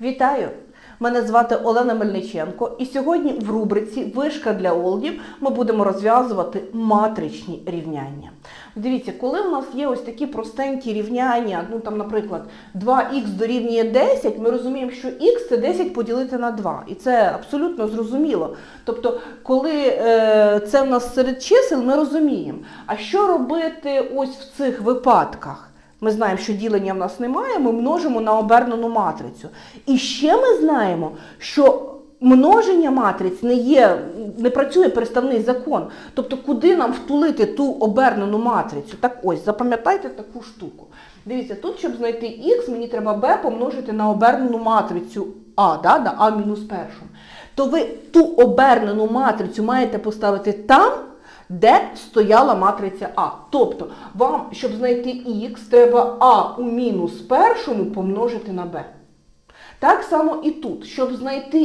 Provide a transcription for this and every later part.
Вітаю! Мене звати Олена Мельниченко, і сьогодні в рубриці Вишка для олдів ми будемо розв'язувати матричні рівняння. Дивіться, коли в нас є ось такі простенькі рівняння, ну там, наприклад, 2х дорівнює 10, ми розуміємо, що х це 10 поділити на 2. І це абсолютно зрозуміло. Тобто, коли е, це в нас серед чисел, ми розуміємо. А що робити ось в цих випадках? Ми знаємо, що ділення в нас немає, ми множимо на обернену матрицю. І ще ми знаємо, що множення матриць не є, не працює переставний закон. Тобто, куди нам втулити ту обернену матрицю? Так ось, запам'ятайте таку штуку. Дивіться, тут, щоб знайти х, мені треба b помножити на обернену матрицю А, да, на А мінус першу. То ви ту обернену матрицю маєте поставити там, де стояла матриця А. Тобто, вам, щоб знайти х, треба А у мінус першому помножити на b. Так само і тут. Щоб знайти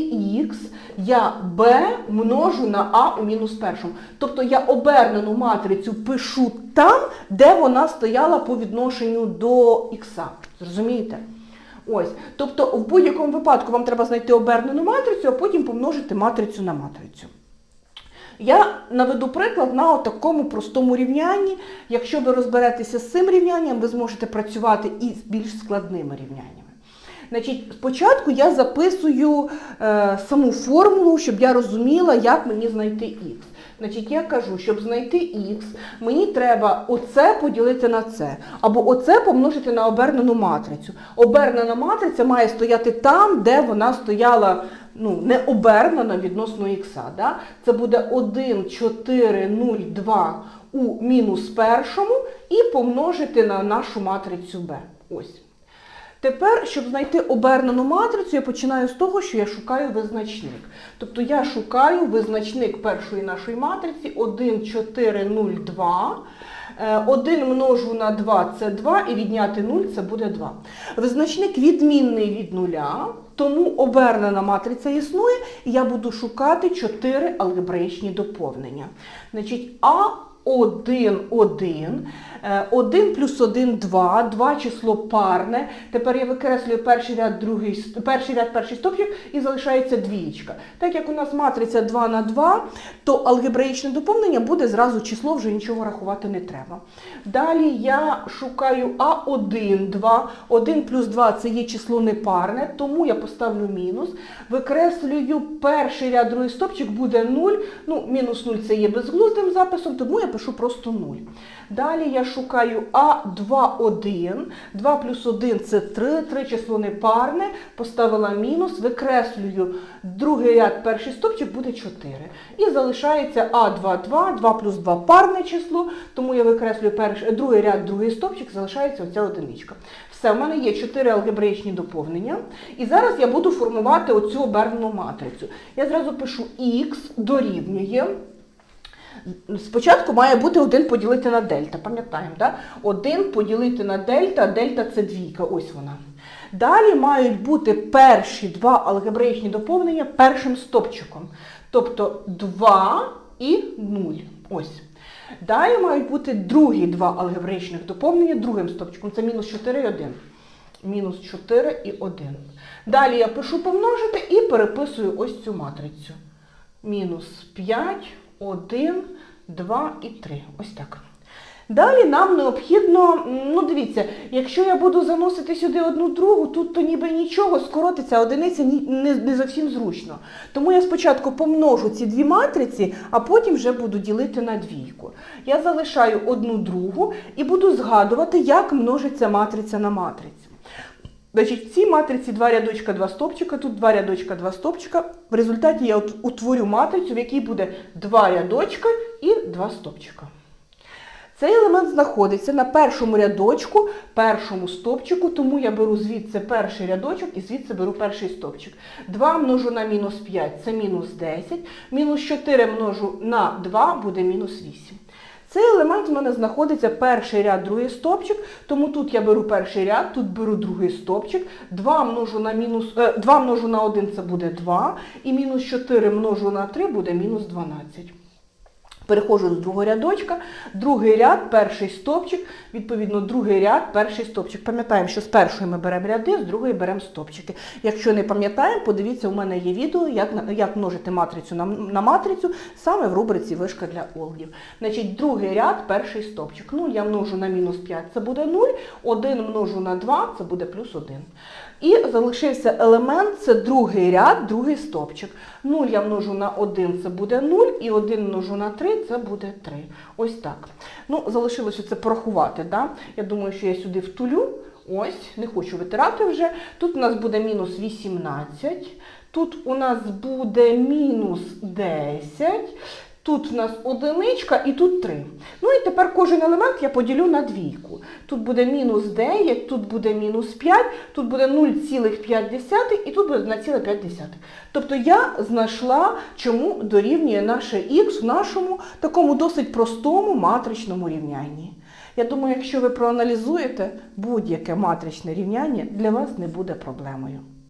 х, я b множу на а у мінус першому. Тобто я обернену матрицю пишу там, де вона стояла по відношенню до х. Зрозумієте? Ось. Тобто в будь-якому випадку вам треба знайти обернену матрицю, а потім помножити матрицю на матрицю. Я наведу приклад на такому простому рівнянні. Якщо ви розберетеся з цим рівнянням, ви зможете працювати і з більш складними рівняннями. Значить, спочатку я записую е, саму формулу, щоб я розуміла, як мені знайти х. Значить, я кажу, щоб знайти х, мені треба оце поділити на це, або оце помножити на обернену матрицю. Обернена матриця має стояти там, де вона стояла ну, не обернена відносно х. Да? Це буде 1, 4, 0, 2 у мінус першому і помножити на нашу матрицю b. Ось. Тепер, щоб знайти обернену матрицю, я починаю з того, що я шукаю визначник. Тобто я шукаю визначник першої нашої матриці 1, 4, 0, 2. 1 множу на 2 це 2 і відняти 0 це буде 2. Визначник відмінний від 0, тому обернена матриця існує, і я буду шукати 4 алгебраїчні доповнення. Значить, А 1, 1, 1 плюс 1, 2, 2 число парне. Тепер я викреслюю перший ряд, другий, перший ряд, перший стопчик і залишається двієчка. Так як у нас матриця 2 на 2, то алгебраїчне доповнення буде зразу число, вже нічого рахувати не треба. Далі я шукаю А1, 2, 1 плюс 2 це є число непарне, тому я поставлю мінус. Викреслюю перший ряд, другий стопчик буде 0. Ну, мінус 0 це є безглуздим записом, тому я пишу просто 0. Далі я шукаю А2, 1. 2 плюс 1 це 3, 3 число непарне, поставила мінус, викреслюю другий ряд, перший стопчик буде 4. І залишається А2, 2, 2 плюс 2 парне число, тому я викреслюю перший, другий ряд, другий стопчик, залишається оця одиничка. Все, в мене є 4 алгебраїчні доповнення. І зараз я буду формувати оцю обернену матрицю. Я зразу пишу х дорівнює. Спочатку має бути 1 поділити на дельта, пам'ятаємо, так? 1 поділити на дельта, дельта це двійка, ось вона. Далі мають бути перші два алгебраїчні доповнення першим стопчиком. Тобто 2 і 0. Ось. Далі мають бути другі два алгебраїчних доповнення другим стопчиком. Це мінус 4 і 1. Мінус 4 і 1. Далі я пишу помножити і переписую ось цю матрицю. Мінус 5, 1, 2 і 3. Ось так. Далі нам необхідно, ну дивіться, якщо я буду заносити сюди одну другу, тут то ніби нічого, скоротиться, одиниця не, не зовсім зручно. Тому я спочатку помножу ці дві матриці, а потім вже буду ділити на двійку. Я залишаю одну другу і буду згадувати, як множиться матриця на матрицю. Значить, в цій матриці два рядочка, два стопчика, тут два рядочка, два стопчика. В результаті я утворю матрицю, в якій буде два рядочка і два стопчика. Цей елемент знаходиться на першому рядочку, першому стопчику, тому я беру звідси перший рядочок і звідси беру перший стопчик. 2 множу на мінус 5 це мінус 10, мінус 4 множу на 2 буде мінус 8. Цей елемент в мене знаходиться перший ряд, другий стопчик, тому тут я беру перший ряд, тут беру другий стопчик, 2 множу на мінус, е, 2 множу на 1 це буде 2, і мінус 4 множу на 3 буде мінус 12. Переходжу до другого рядочка, другий ряд, перший стопчик, відповідно, другий ряд, перший стопчик. Пам'ятаємо, що з першої ми беремо ряди, з другої беремо стопчики. Якщо не пам'ятаємо, подивіться, у мене є відео, як, як множити матрицю на, на матрицю саме в рубриці вишка для олдів. Значить, другий ряд, перший стопчик. 0 я множу на мінус 5, це буде 0, 1 множу на 2, це буде плюс 1. І залишився елемент, це другий ряд, другий стопчик. 0 я множу на 1, це буде 0, і 1 множу на 3, це буде 3. Ось так. Ну, залишилося це порахувати. Да? Я думаю, що я сюди втулю. Ось, не хочу витирати вже. Тут у нас буде мінус 18, тут у нас буде мінус 10. Тут у нас одиничка і тут 3. Ну тепер кожен елемент я поділю на двійку. Тут буде мінус 9, тут буде мінус 5, тут буде 0,5 і тут буде 1,5. Тобто я знайшла, чому дорівнює наше х в нашому такому досить простому матричному рівнянні. Я думаю, якщо ви проаналізуєте будь-яке матричне рівняння, для вас не буде проблемою.